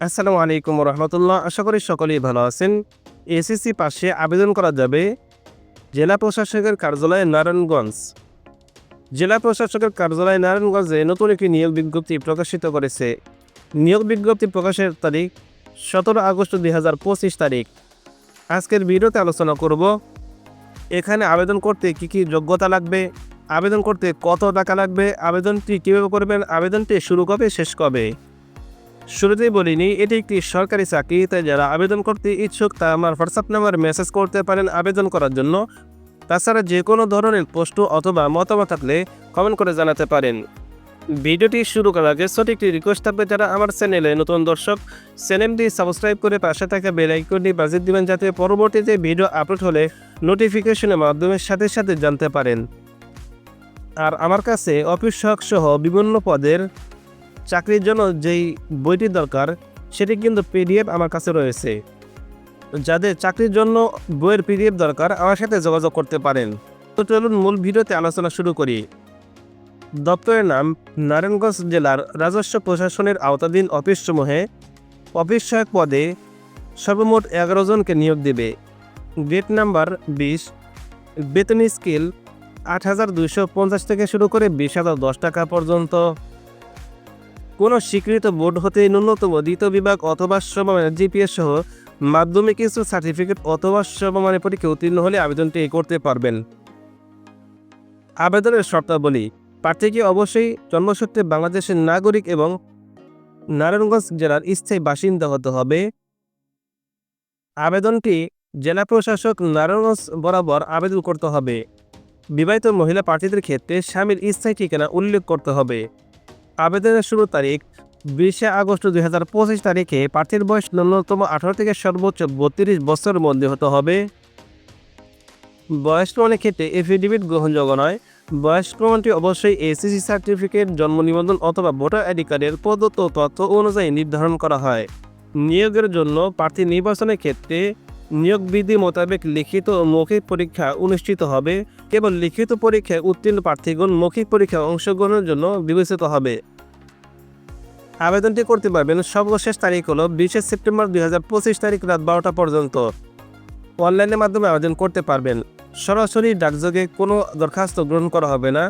আসসালামু আলাইকুম রহমতুল্লাহ আশা করি সকলেই ভালো আছেন। এসএসসি পাশে আবেদন করা যাবে জেলা প্রশাসকের কার্যালয় নারায়ণগঞ্জ। জেলা প্রশাসকের কার্যালয় নারায়ণগঞ্জে নতুন একটি নিয়োগ বিজ্ঞপ্তি প্রকাশিত করেছে। নিয়োগ বিজ্ঞপ্তি প্রকাশের তারিখ সতেরো আগস্ট দুই হাজার পঁচিশ তারিখ। আজকের ভিডিওতে আলোচনা করব, এখানে আবেদন করতে কি কি যোগ্যতা লাগবে, আবেদন করতে কত টাকা লাগবে, আবেদনটি কীভাবে করবেন, আবেদনটি শুরু কবে, শেষ কবে? শুরুতেই বলিনি, এটি একটি সরকারি চাকরি, তাই যারা আবেদন করতে ইচ্ছুক তা আমার হোয়াটসঅ্যাপ নাম্বার মেসেজ করতে পারেন আবেদন করার জন্য। তাছাড়া যে কোনো ধরনের প্রশ্ন অথবা মতামত থাকলে কমেন্ট করে জানাতে পারেন। ভিডিওটি শুরু করার আগে ছোট একটি রিকোয়েস্ট থাকবে যারা আমার চ্যানেলে নতুন দর্শক। চ্যানেলটি সাবস্ক্রাইব করে পাশে থাকা বেল আইকনটি বাজিয়ে দিবেন যাতে পরবর্তীতে ভিডিও আপলোড হলে নোটিফিকেশনের মাধ্যমে সাথে সাথে জানতে পারেন। আর আমার কাছে অফিস সহ বিভিন্ন পদের চাকরির জন্য যেই বইটি দরকার, সেটি কিন্তু পিডিএফ আমার কাছে রয়েছে। যাদের চাকরির জন্য বইয়ের পিডিএফ দরকার, আমার সাথে যোগাযোগ করতে পারেন। তো চলুন মূল ভিডিওতে আলোচনা শুরু করি। দপ্তরের নাম নারায়ণগঞ্জ জেলার রাজস্ব প্রশাসনের আওতাধীন অফিসসমূহে অফিস সহায়ক পদে সর্বমোট এগারো জনকে নিয়োগ দেবে। গ্রেড নাম্বার বিশ, বেতন স্কেল আট হাজার দুইশো পঞ্চাশ থেকে শুরু করে বিশ হাজার দশ টাকা পর্যন্ত। কোনো স্বীকৃত বোর্ড হতে ন্যূনতম দ্বিতীয় বিভাগ অথবা সমমানের জিপিএস সহ মাধ্যমিক কিছু সার্টিফিকেট অথবা সমমানের পরীক্ষা উত্তীর্ণ হলে আবেদনটি করতে পারবেন। আবেদনের শর্তাবলী, প্রার্থীকে অবশ্যই জন্মসূত্রে বাংলাদেশের নাগরিক এবং নারায়ণগঞ্জ জেলার স্থায়ী বাসিন্দা হতে হবে। আবেদনটি জেলা প্রশাসক নারায়ণগঞ্জ বরাবর আবেদন করতে হবে। বিবাহিত মহিলা প্রার্থীদের ক্ষেত্রে স্বামীর স্থায়ী ঠিকানা উল্লেখ করতে হবে। আবেদনের শুরু তারিখ বিশে আগস্ট দুই হাজার পঁচিশ তারিখে প্রার্থীর বয়স ন্যূনতম আঠারো থেকে সর্বোচ্চ বত্রিশ বছরের মধ্যে হতে হবে। বয়স প্রমাণের ক্ষেত্রে এফিডেভিট গ্রহণযোগ্য নয়। বয়স প্রমাণটি অবশ্যই এসিসি সার্টিফিকেট জন্ম নিবন্ধন অথবা ভোটার আইডি কার্ডের প্রদত্ত তথ্য অনুযায়ী নির্ধারণ করা হয়। নিয়োগের জন্য প্রার্থী নির্বাচনের ক্ষেত্রে নিয়োগ বিধি মোতাবেক লিখিত ও মৌখিক পরীক্ষা অনুষ্ঠিত হবে। কেবল লিখিত পরীক্ষায় উত্তীর্ণ প্রার্থীগণ মৌখিক পরীক্ষায় অংশগ্রহণের জন্য বিবেচিত হবে। আবেদনটি করতে পারবেন সর্বশেষ তারিখ হলো বিশে সেপ্টেম্বর দুই হাজার পঁচিশ তারিখ রাত বারোটা পর্যন্ত। অনলাইনের মাধ্যমে আবেদন করতে পারবেন। সরাসরি ডাকযোগে কোনো দরখাস্ত গ্রহণ করা হবে না।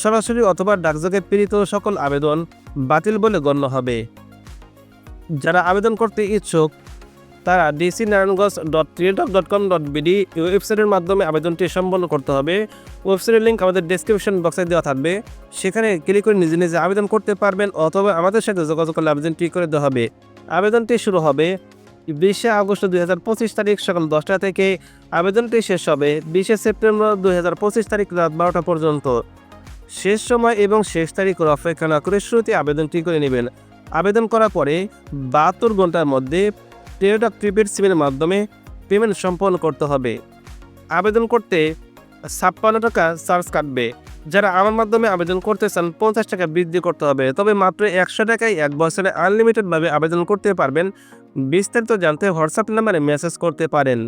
সরাসরি অথবা ডাকযোগে প্রেরিত সকল আবেদন বাতিল বলে গণ্য হবে। যারা আবেদন করতে ইচ্ছুক তারা ডিসি নারায়ণগঞ্জ ডট ক্রিয়েটক ডট কম ডট বিডি ওয়েবসাইটের মাধ্যমে আবেদনটি সম্পন্ন করতে হবে। ওয়েবসাইটের লিঙ্ক আমাদের ডেসক্রিপশন বক্সে দেওয়া থাকবে। সেখানে ক্লিক করে নিজে নিজে আবেদন করতে পারবেন অথবা আমাদের সাথে যোগাযোগ করলে আবেদনটি করে দেওয়া হবে। আবেদনটি শুরু হবে বিশে আগস্ট দুই পঁচিশ তারিখ সকাল দশটা থেকে। আবেদনটি শেষ হবে বিশে সেপ্টেম্বর দুই হাজার পঁচিশ তারিখ রাত বারোটা পর্যন্ত। শেষ সময় এবং শেষ তারিখের অপেক্ষা না করে শুরুতে আবেদনটি করে নেবেন। আবেদন করার পরে বাহাত্তর ঘণ্টার মধ্যে টেলিটক প্রিপেড সিমের মাধ্যমে পেমেন্ট সম্পন্ন করতে হবে। আবেদন করতে ছাপ্পান্ন টাকা চার্জ কাটবে। যারা আমার মাধ্যমে আবেদন করতে চান, পঞ্চাশ টাকা বৃদ্ধি করতে হবে। তবে মাত্র একশো টাকায় এক বছরে আনলিমিটেডভাবে আবেদন করতে পারবেন। বিস্তারিত জানতে হোয়াটসঅ্যাপ নাম্বারে মেসেজ করতে পারেন।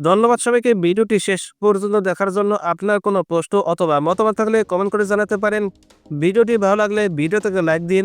ধন্যবাদ সবাইকে। ভিডিওটি শেষ পর্যন্ত দেখার জন্য আপনার কোনো প্রশ্ন অথবা মতামত থাকলে কমেন্ট করে জানাতে পারেন। ভিডিওটি ভালো লাগলে ভিডিও থেকে লাইক দিন।